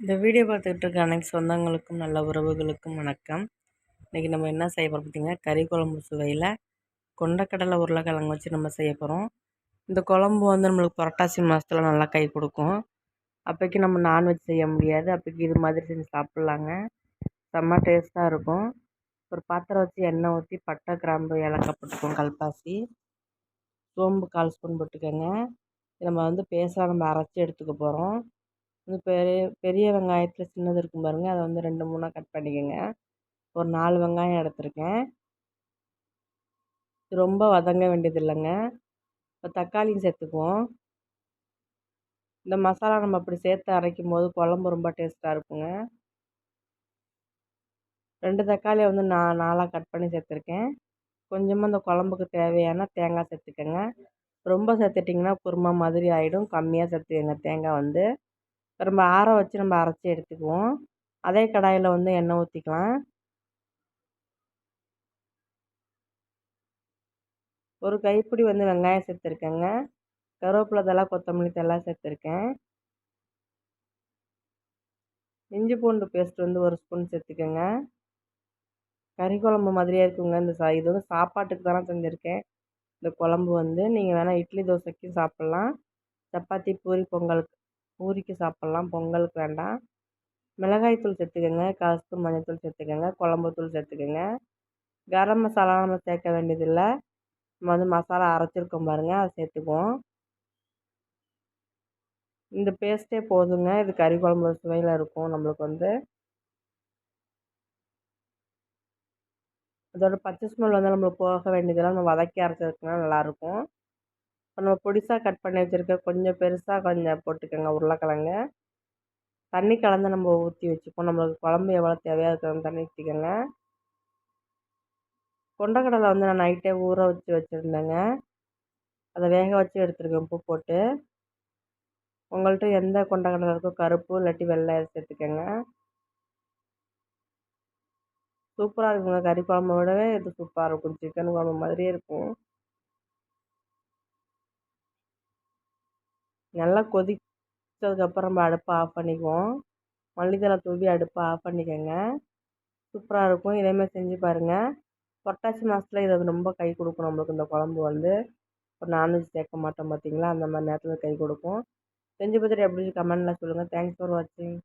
இந்த வீடியோ பார்த்துக்கிட்டு இருக்க அனைத்து சொந்தங்களுக்கும் நல்ல உறவுகளுக்கும் வணக்கம். இன்றைக்கி நம்ம என்ன செய்ய போகிறோம் பார்த்திங்கன்னா கறி குழம்பு சுவையில் கொண்டக்கடலை உருளைக்கிழங்கு வச்சு நம்ம செய்ய போகிறோம் இந்த குழம்பு வந்து நம்மளுக்கு புரட்டாசி மாதத்தில் நல்லா கை கொடுக்கும். அப்போக்கி நம்ம நான்வெஜ் செய்ய முடியாது. அப்போக்கி இது மாதிரி செஞ்சு சாப்பிட்லாங்க. செம்ம டேஸ்ட்டாக இருக்கும். ஒரு பாத்திரம் வச்சு எண்ணெய் ஊற்றி பட்டை கிராம்பு ஏலக்காய் போட்டுக்கோங்க கல்பாசி. சோம்பு கால் ஸ்பூன் போட்டுக்கோங்க. நம்ம வந்து பேசாக நம்ம அரைச்சி எடுத்துக்க போகிறோம் வந்து பெரிய பெரிய வெங்காயத்தில் சின்னது இருக்கும் பாருங்கள் அதை வந்து ரெண்டு மூணாக கட் பண்ணிக்கோங்க. ஒரு நாலு வெங்காயம் எடுத்திருக்கேன். ரொம்ப வதங்க வேண்டியது இல்லைங்க இப்போ தக்காளியும் சேர்த்துக்குவோம். இந்த மசாலா நம்ம அப்படி சேர்த்து அரைக்கும் போது குழம்பு ரொம்ப டேஸ்ட்டாக இருக்குங்க. ரெண்டு தக்காளியை வந்து நான் நாலாக கட் பண்ணி சேர்த்துருக்கேன். கொஞ்சமாக இந்த குழம்புக்கு தேவையான தேங்காய் சேர்த்துக்கோங்க. ரொம்ப சேர்த்துட்டிங்கன்னா குருமா மாதிரி ஆகிடும் கம்மியாக சேர்த்துக்கோங்க தேங்காய் வந்து. நம்ம ஆற வச்சு நம்ம அரைச்சி எடுத்துக்குவோம். அதே கடாயில் வந்து எண்ணெய் ஊற்றிக்கலாம் ஒரு கைப்பிடி வந்து வெங்காயம் சேர்த்துருக்கேங்க. கருவேப்பிலை தலை கொத்தமல்லி தலை சேர்த்துருக்கேன். இஞ்சி பூண்டு பேஸ்ட் வந்து ஒரு ஸ்பூன் சேர்த்துக்கோங்க. கறி குழம்பு மாதிரியே இருக்குங்க இந்த சா இது வந்து சாப்பாட்டுக்கு தானே செஞ்சுருக்கேன். இந்த குழம்பு வந்து நீங்கள் வேணால் இட்லி தோசைக்கும் சாப்பிட்லாம். சப்பாத்தி பூரி பொங்கலுக்கு பூரிக்கு சாப்பிட்லாம் பொங்கலுக்கு வேண்டாம். மிளகாய் தூள் சேர்த்துக்கோங்க கால் மஞ்சத்தூள் சேர்த்துக்கோங்க குழம்பு தூள் சேர்த்துக்கோங்க. கரம் மசாலா நம்ம சேர்க்க வேண்டியதில்லை. நம்ம வந்து மசாலா அரைச்சிருக்கோம் பாருங்கள் அதை சேர்த்துக்குவோம். இந்த பேஸ்ட்டே போதுங்க இது கறி குழம்பு சுவையில் இருக்கும் நம்மளுக்கு வந்து. அதோட பச்சை ஸ்மெல் வந்து நம்மளுக்கு போக வேண்டியதெல்லாம் நம்ம வதக்கி அரைச்சிருக்கோம்னா நல்லாயிருக்கும் இப்போ நம்ம பொடிசாக கட் பண்ணி வச்சுருக்க கொஞ்சம் பெருசாக கொஞ்சம் போட்டுக்கோங்க உருளைக்கிழங்கு. தண்ணி கலந்து நம்ம ஊற்றி வச்சுப்போம். நம்மளுக்கு குழம்பு எவ்வளோ தேவையாக இருக்கிறோம் தண்ணி ஊற்றிக்கோங்க கொண்டக்கடலை வந்து நான் நைட்டே ஊற வச்சு வச்சுருந்தேங்க. அதை வேக வச்சு எடுத்துருக்கேன் உப்பு போட்டு. உங்கள்கிட்ட எந்த கொண்டக்கடலை இருக்கோ கருப்பு இல்லாட்டி வெள்ளை சேர்த்துக்கோங்க. சூப்பராக இருக்குங்க கறி குழம்பு விடவே இது சூப்பராக இருக்கும். சிக்கன் குழம்பு மாதிரியே இருக்கும். நல்லா கொதித்ததுக்கப்புறம் நம்ம அடுப்பை ஆஃப் பண்ணிக்குவோம். மல்லித்தழை தூவி அடுப்பை ஆஃப் பண்ணிக்கோங்க. சூப்பராக இருக்கும். இதேமாதிரி செஞ்சு பாருங்கள் புரட்டாசி மாதத்துல இது ரொம்ப கை கொடுக்கும் நம்மளுக்கு இந்த குழம்பு வந்து. இப்போ நான்வெஜ் சேர்க்க மாட்டோம் பார்த்திங்களா அந்த மாதிரி நேரத்தில் கை கொடுக்கும். செஞ்சு பார்த்துட்டு எப்படி கமெண்டில் சொல்லுங்கள் தேங்க்ஸ் ஃபார் வாட்சிங்